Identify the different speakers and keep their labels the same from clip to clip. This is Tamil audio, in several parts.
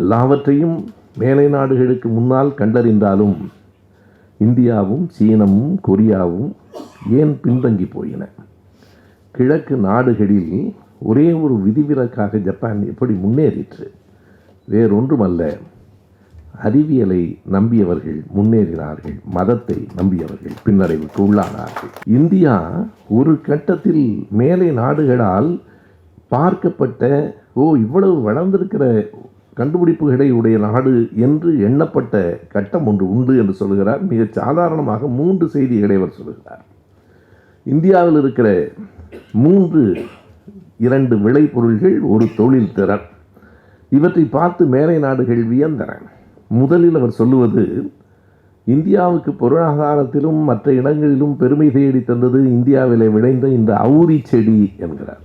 Speaker 1: எல்லாவற்றையும் மேலை நாடுகளுக்கு முன்னால் கண்டறிந்தாலும் இந்தியாவும் சீனமும் கொரியாவும் ஏன் பின்தங்கி போயின? கிழக்கு நாடுகளில் ஒரே ஒரு விதிவிலக்காக ஜப்பான் எப்படி முன்னேறிற்று? வேறொன்றுமல்ல. அறிவியலை நம்பியவர்கள் முன்னேறினார்கள் மதத்தை நம்பியவர்கள் பின்னடைவுக்கு உள்ளானார்கள். இந்தியா ஒரு கட்டத்தில் மேலை நாடுகளால் பார்க்கப்பட்ட ஓ இவ்வளவு வளர்ந்திருக்கிற கண்டுபிடிப்புகளை உடைய நாடு என்று எண்ணப்பட்ட கட்டம் ஒன்று உண்டு என்று சொல்கிறார் மிகச் சாதாரணமாக மூன்று செய்திகளை அவர் சொல்கிறார் இந்தியாவில் இருக்கிற மூன்று இரண்டு விளைபொருள்கள் ஒரு தொழில் திறன். இவற்றை பார்த்து மேலை நாடுகள் வியந்தன. முதலில் அவர் சொல்லுவது இந்தியாவுக்கு பொருளாதாரத்திலும் மற்ற இடங்களிலும் பெருமை தேடி தந்தது இந்தியாவிலே விளைந்த இந்த அவுரி செடி என்கிறார்.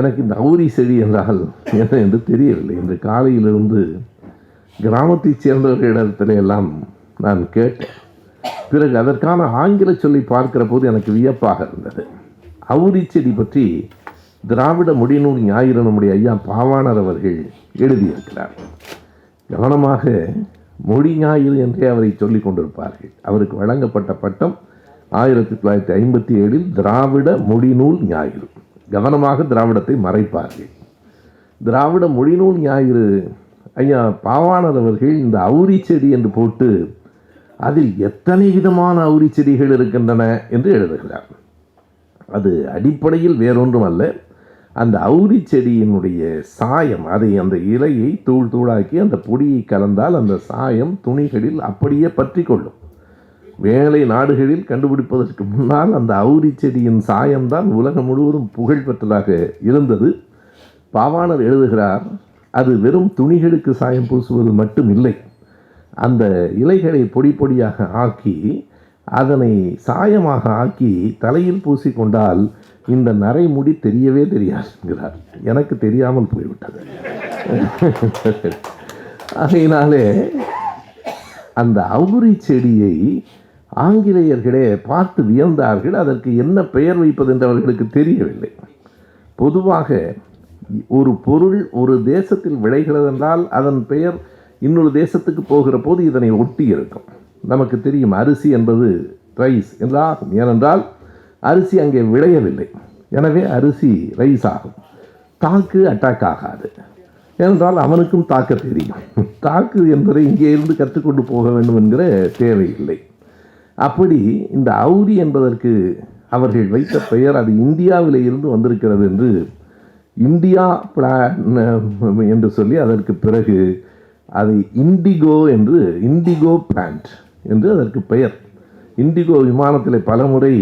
Speaker 1: எனக்கு இந்த அவுரி செடி என்றால் என்ன என்று தெரியவில்லை. இன்று காலையிலிருந்து கிராமத்தைச் சேர்ந்தவர்களிடத்திலே எல்லாம் நான் கேட்டேன். பிறகு அதற்கான ஆங்கில சொல்லி பார்க்கிற போது எனக்கு வியப்பாக இருந்தது. அவுரி செடி பற்றி திராவிட முடிநூல் ஞாயிறு நம்முடைய ஐயா பாவாணர் அவர்கள் எழுதியிருக்கிறார். கவனமாக மொழி ஞாயிறு என்றே அவரை சொல்லிக் கொண்டிருப்பார்கள். அவருக்கு வழங்கப்பட்ட பட்டம் ஆயிரத்தி தொள்ளாயிரத்தி ஐம்பத்தி ஏழில் திராவிட மொழிநூல் ஞாயிறு. கவனமாக திராவிடத்தை மறைப்பார்கள். திராவிட மொழிநூல் ஞாயிறு ஐயா பாவாணர் அவர்கள் இந்த அவுரி செடி என்று போட்டு அதில் எத்தனை விதமான அவுரி செடிகள் இருக்கின்றன என்று எழுதுகிறார். அது அடிப்படையில் வேறொன்றும் அல்ல. அந்த அவுரி செடியினுடைய சாயம் அதை அந்த இலையை தூள் தூளாக்கி அந்த பொடியை கலந்தால் அந்த சாயம் துணிகளில் அப்படியே பற்றி கொள்ளும். வேலை நாடுகளில் கண்டுபிடிப்பதற்கு முன்னால் அந்த அவுரி செடியின் சாயம்தான் உலகம் முழுவதும் புகழ் பெற்றதாக இருந்தது. பாவாணர் எழுதுகிறார் அது வெறும் துணிகளுக்கு சாயம் பூசுவது மட்டும் இல்லை. அந்த இலைகளை பொடி பொடியாக ஆக்கி அதனை சாயமாக ஆக்கி தலையில் பூசிக்கொண்டால் இந்த நரைமுடி தெரியவே தெரியாதுங்கிறார் எனக்கு தெரியாமல் போய்விட்டது. ஆகையினாலே அந்த அவுரி செடியை ஆங்கிலேயர்களே பார்த்து வியந்தார்கள் அதற்கு என்ன பெயர் வைப்பது என்று அவர்களுக்கு தெரியவில்லை. பொதுவாக ஒரு பொருள் ஒரு தேசத்தில் விளைகிறது என்றால் அதன் பெயர் இன்னொரு தேசத்துக்கு போகிற போது இதனை ஒட்டி இருக்கும். நமக்கு தெரியும் அரிசி என்பது ரைஸ் என்றாகும். ஏனென்றால் அரிசி அங்கே விளையவில்லை. எனவே அரிசி ரைஸ் ஆகும். தாக்கு அட்டாக் ஆகாது. ஏனென்றால் அவனுக்கும் தாக்க தெரியும். தாக்கு என்பதை இங்கே இருந்து கற்றுக்கொண்டு போக வேண்டும் என்கிற தேவையில்லை அப்படி இந்த அவுரி என்பதற்கு அவர்கள் வைத்த பெயர் அது இந்தியாவில் இருந்து வந்திருக்கிறது என்று இந்தியா பிளான் என்று சொல்லி அதற்கு பிறகு அதை இண்டிகோ என்று இண்டிகோ பிளான்ட் என்று அதற்கு பெயர். இண்டிகோ விமானத்தில் பலமுறை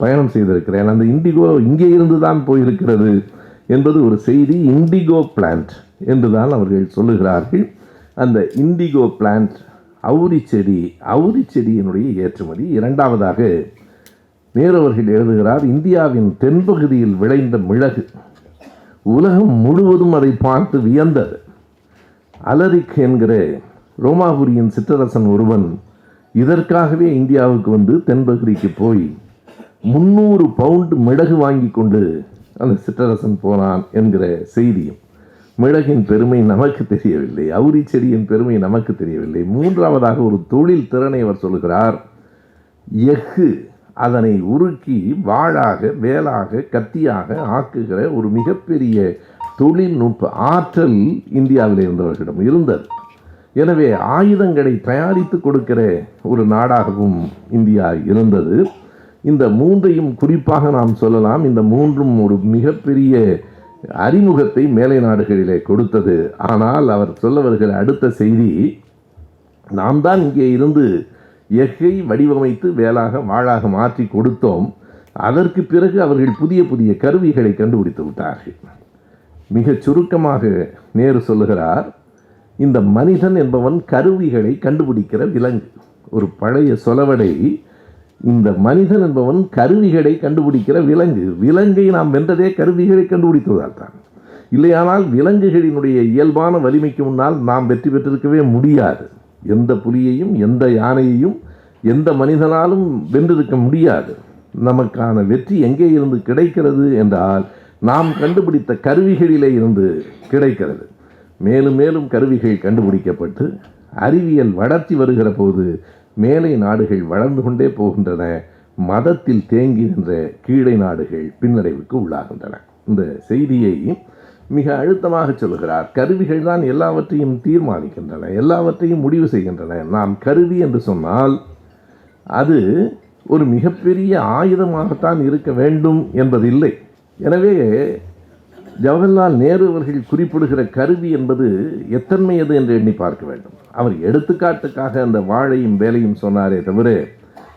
Speaker 1: பயணம் செய்திருக்கிறேன். அந்த இண்டிகோ இங்கே இருந்து தான் போயிருக்கிறது என்பது ஒரு செய்தி. இண்டிகோ பிளான்ட் என்று தான் அவர்கள் சொல்லுகிறார்கள். அந்த இண்டிகோ பிளான்ட் அவுரி செடி அவுரி செடியினுடைய ஏற்றுமதி இரண்டாவதாக நேரு அவர்கள் எழுதுகிறார் இந்தியாவின் தென்பகுதியில் விளைந்த மிளகு. உலகம் முழுவதும் அதை பார்த்து வியந்தது. அலரிக் என்கிற ரோமாபுரியின் சிற்றரசன் ஒருவன் இதற்காகவே இந்தியாவுக்கு வந்து தென்பகுதிக்கு போய் முந்நூறு பவுண்டு மிளகு வாங்கி கொண்டு அந்த சிற்றரசன் போனான் என்கிற செய்தியும். மிளகின் பெருமை நமக்கு தெரியவில்லை அவுரி செடியின் பெருமை நமக்கு தெரியவில்லை. மூன்றாவதாக ஒரு தொழில் திறனை அவர் சொல்கிறார் எஃகு அதனை உருக்கி வாழாக வேலாக கத்தியாக ஆக்குகிற ஒரு மிகப்பெரிய தொழில்நுட்ப ஆற்றல் இந்தியாவில் இருந்தவர்களிடம் இருந்தது. எனவே ஆயுதங்களை தயாரித்து கொடுக்கிற ஒரு நாடாகவும் இந்தியா இருந்தது. இந்த மூன்றையும் குறிப்பாக நாம் சொல்லலாம். இந்த மூன்றும் ஒரு மிகப்பெரிய அறிமுகத்தை மேலை நாடுகளிலே கொடுத்தது. ஆனால் அவர் சொல்ல வருகிற அடுத்த செய்தி நாம் தான் இங்கே இருந்து எஃகை வடிவமைத்து வேளாக வாழாக மாற்றி கொடுத்தோம். அதற்கு பிறகு அவர்கள் புதிய புதிய கருவிகளை கண்டுபிடித்து விட்டார்கள். மிகச் சுருக்கமாக நேரு சொல்லுகிறார் இந்த மனிதன் என்பவன் கருவிகளை கண்டுபிடிக்கிற விலங்கு. ஒரு பழைய சொலவடை இந்த மனிதன் என்பவன் கருவிகளை கண்டுபிடிக்கிற விலங்கு. விலங்கை நாம் வென்றதே கருவிகளை கண்டுபிடித்ததால் தான் இல்லையானால் விலங்குகளினுடைய இயல்பான வலிமைக்கு முன்னால் நாம் வெற்றி பெற்றிருக்கவே முடியாது. எந்த புலியையும் எந்த யானையையும் எந்த மனிதனாலும் வென்றிருக்க முடியாது. நமக்கான வெற்றி எங்கே இருந்து கிடைக்கிறது என்றால் நாம் கண்டுபிடித்த கருவிகளிலே இருந்து கிடைக்கிறது. மேலும் மேலும் கருவிகள் கண்டுபிடிக்கப்பட்டு அறிவியல் வளர்ச்சி வருகிற போது மேலை நாடுகள் வளர்ந்து கொண்டே போகின்றன. மதத்தில் தேங்கி நின்ற கீழே நாடுகள் பின்னடைவுக்கு உள்ளாகின்றன. இந்த செய்தியை மிக அழுத்தமாக சொல்கிறார். கருவிகள் தான் எல்லாவற்றையும் தீர்மானிக்கின்றன எல்லாவற்றையும் முடிவு செய்கின்றன. நாம் கருவி என்று சொன்னால் அது ஒரு மிகப்பெரிய ஆயுதமாகத்தான் இருக்க வேண்டும் என்பதில்லை. எனவே ஜவஹர்லால் நேரு அவர்கள் குறிப்பிடுகிற கருவி என்பது எத்தன்மையது என்று எண்ணி பார்க்க வேண்டும். அவர் எடுத்துக்காட்டுக்காக அந்த வாழையும் வேலையும் சொன்னாரே தவிர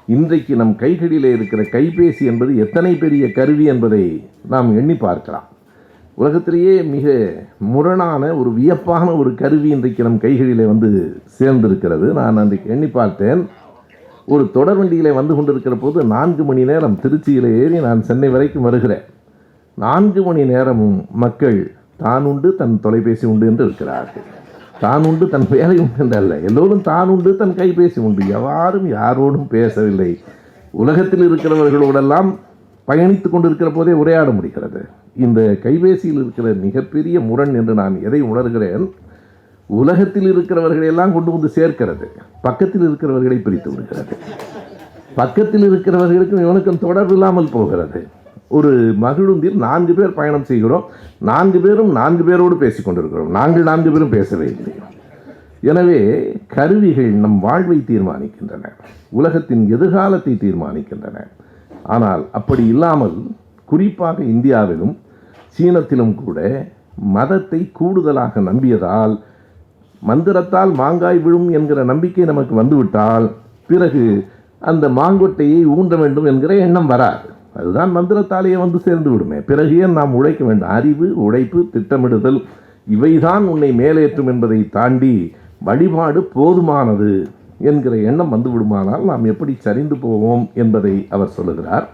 Speaker 1: இன்றைக்கு நம் கைகளிலே இருக்கிற கைபேசி என்பது எத்தனை பெரிய கருவி என்பதை நாம் எண்ணி பார்க்கலாம். உலகத்திலேயே மிக முரணான ஒரு வியப்பான ஒரு கருவி இன்றைக்கு நம் கைகளிலே வந்து சேர்ந்திருக்கிறது. நான் அன்றைக்கு எண்ணி பார்த்தேன். ஒரு தொடர் வண்டியிலே வந்து கொண்டிருக்கிற போது நான்கு மணி நேரம் திருச்சியில் ஏறி நான் சென்னை வரைக்கும் வருகிறேன். நான்கு மணி நேரமும் மக்கள் தான் உண்டு தன் தொலைபேசி உண்டு என்று இருக்கிறார்கள். தான் உண்டு தன் வேலை உண்டு என்று அல்ல எல்லோரும் தான் உண்டு தன் கைபேசி உண்டு. யாரும் யாரோடும் பேசவில்லை. உலகத்தில் இருக்கிறவர்களோடெல்லாம் பயணித்து கொண்டிருக்கிற போதே உரையாட முடிகிறது. இந்த கைபேசியில் இருக்கிற மிகப்பெரிய முரண் என்று நான் எதை உணர்கிறேன்? உலகத்தில் இருக்கிறவர்களை எல்லாம் கொண்டு வந்து சேர்க்கிறது. பக்கத்தில் இருக்கிறவர்களை பிரித்து விடுகிறது. பக்கத்தில் இருக்கிறவர்களுக்கும் இவனுக்கும் தொடர்பு இல்லாமல் போகிறது. ஒரு மகிழுந்தில் நான்கு பேர் பயணம் செய்கிறோம். நான்கு பேரும் நான்கு பேரோடு பேசி கொண்டிருக்கிறோம் நாங்கள் நான்கு பேரும் பேசவே இல்லை. எனவே கருவிகள் நம் வாழ்வை தீர்மானிக்கின்றன. உலகத்தின் எதிர்காலத்தை தீர்மானிக்கின்றன. ஆனால் அப்படி இல்லாமல் குறிப்பாக இந்தியாவிலும் சீனத்திலும் கூட மதத்தை கூடுதலாக நம்பியதால் மந்திரத்தால் மாங்காய் விழும் என்கிற நம்பிக்கை நமக்கு வந்துவிட்டால் பிறகு அந்த மாங்கொட்டையை ஊன்ற வேண்டும் என்கிற எண்ணம் வராது. அதுதான் மந்திரத்தாலேயே வந்து சேர்ந்து விடுமே. பிறகு ஏன் நாம் உழைக்க வேண்டும்? அறிவு உழைப்பு திட்டமிடுதல் இவைதான் உன்னை மேலேற்றும் என்பதை தாண்டி வழிபாடு போதுமானது என்கிற எண்ணம் வந்து விடுமானால் நாம் எப்படி சரிந்து போவோம் என்பதை அவர் சொல்லுகிறார்.